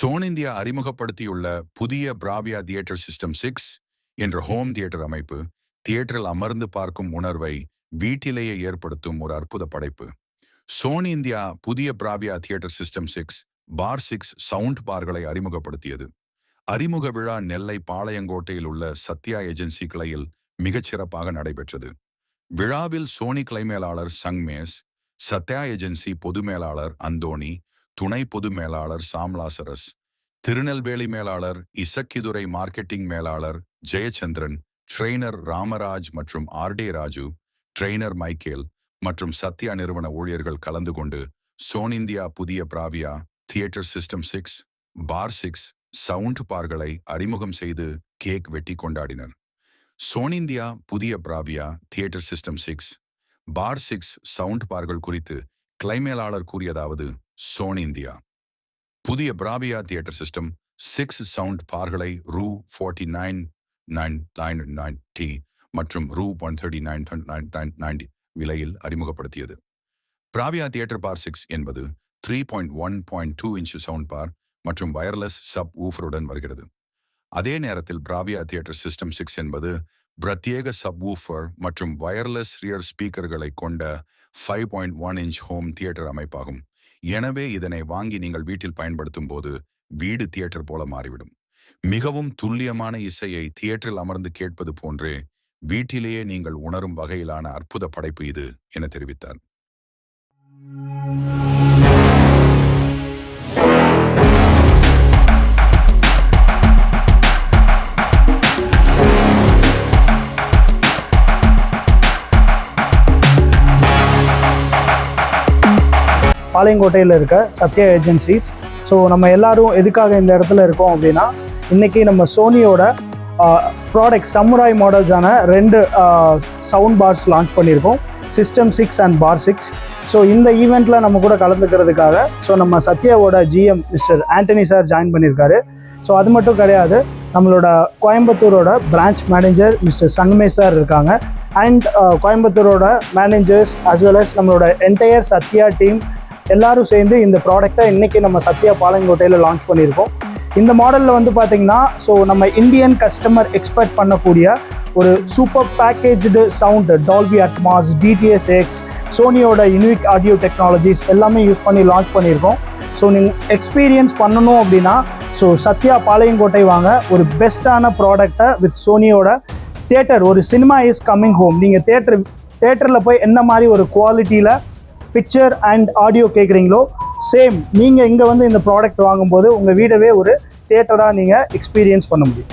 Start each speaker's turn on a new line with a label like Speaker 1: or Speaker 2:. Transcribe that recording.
Speaker 1: Zone India அறிமுகப்படுத்தியுள்ள புதிய Bravia theatre system six என்ற ஹோம் தியேட்டர் அமைப்பு தியேட்டரில் அமர்ந்து பார்க்கும் உணர்வை வீட்டிலேயே ஏற்படுத்தும் ஒரு அற்புத படைப்பு. சோன் இந்தியா புதிய Bravia theatre system six bar six sound பார்களை அறிமுகப்படுத்தியது. அறிமுக விழா நெல்லை பாளையங்கோட்டையில் உள்ள சத்யா ஏஜென்சி கிளையில் மிகச் சிறப்பாக நடைபெற்றது. விழாவில் சோனி கிளை மேலாளர் சங்மேஸ் சத்யா ஏஜென்சி பொது மேலாளர் அந்தோணி துணை பொது மேலாளர் சாம்லாசரஸ் திருநெல்வேலி மேலாளர் இசக்கிதுரை மார்க்கெட்டிங் மேலாளர் ஜெயச்சந்திரன் ட்ரெய்னர் ராமராஜ் மற்றும் ஆர்டே ராஜு ட்ரெய்னர் மைக்கேல் மற்றும் சத்யா நிறுவன ஊழியர்கள் கலந்து கொண்டு சோன் இந்தியா புதிய Bravia theatre system six bar six sound பார்களை அறிமுகம் செய்து கேக் வெட்டி கொண்டாடினர். சோன் இந்தியா புதிய Bravia theatre system six bar six sound bars குறித்து கிளைமேலாளர் கூறியதாவது சோன் இந்தியா புதிய Bravia theatre system six sound பார்களை ரூ forty nine nine nine nine D மற்றும் ரூ one thirty nine nine ninety விலையில் அறிமுகப்படுத்தியது. பிராவியா தியேட்டர் பார் சிக்ஸ் என்பது three point one point two inch sound bar மற்றும் வயர்லெஸ் சப் ஊஃபருடன் வருகிறது. அதே நேரத்தில் பிராவியா தியேட்டர் சிஸ்டம் சிக்ஸ் என்பது பிரத்யேக சப் ஊஃபர் மற்றும் வயர்லெஸ் ரியர் ஸ்பீக்கர்களை கொண்ட five point one inch home theatre அமைப்பாகும். எனவே இதனை வாங்கி நீங்கள் வீட்டில் பயன்படுத்தும் போது வீடு தியேட்டர் போல மாறிவிடும். மிகவும் துல்லியமான இசையை தியேட்டரில் அமர்ந்து கேட்பது போன்றே வீட்டிலேயே நீங்கள் உணரும் வகையிலான அற்புத படைப்பு இது என தெரிவித்தார்.
Speaker 2: பாளையங்கோட்டையில் இருக்க சத்யா ஏஜென்சிஸ். ஸோ நம்ம எல்லாரும் எதுக்காக இந்த இடத்துல இருக்கோம் அப்படின்னா இன்றைக்கி நம்ம சோனியோட ப்ராடக்ட் சமுராய் மாடல்ஸான ரெண்டு சவுண்ட் பார்ஸ் லான்ச் பண்ணியிருக்கோம். System six and bar six so இந்த ஈவெண்ட்டில் நம்ம கூட கலந்துக்கிறதுக்காக ஸோ நம்ம சத்யாவோட GM mister Antony sir join பண்ணியிருக்காரு. ஸோ அது மட்டும் கிடையாது நம்மளோட கோயம்புத்தூரோட பிரான்ச் மேனேஜர் மிஸ்டர் சங்கமே சார் இருக்காங்க. அண்ட் கோயம்புத்தூரோட மேனேஜர்ஸ் அஸ் வெல் அஸ் நம்மளோட என்டையர் சத்யா டீம் எல்லாரும் சேர்ந்து இந்த ப்ராடக்ட்டை இன்றைக்கி நம்ம சத்யா பாளையங்கோட்டையில் லான்ச் பண்ணியிருக்கோம். இந்த மாடலில் வந்து பார்த்தீங்கன்னா ஸோ நம்ம இந்தியன் கஸ்டமர் எக்ஸ்பெக்ட் பண்ணக்கூடிய ஒரு super packaged sound Dolby Atmos DTS X சோனியோட unique audio technologies எல்லாமே யூஸ் பண்ணி லான்ச் பண்ணியிருக்கோம். ஸோ நீங்கள் எக்ஸ்பீரியன்ஸ் பண்ணணும் அப்படின்னா ஸோ சத்யா பாளையங்கோட்டை வாங்க. ஒரு பெஸ்ட்டான ப்ராடக்டை வித் சோனியோட தேட்டர் ஒரு சினிமா இஸ் கம்மிங் ஹோம் நீங்கள் தேட்டர் தேட்டரில் போய் என்ன மாதிரி ஒரு குவாலிட்டியில் பிக்சர் அண்ட் ஆடியோ கேட்குறீங்களோ சேம் நீங்கள் இங்கே வந்து இந்த ப்ராடக்ட் வாங்கும்போது உங்கள் வீடவே ஒரு தேட்டராக நீங்கள் எக்ஸ்பீரியன்ஸ் பண்ண முடியும்.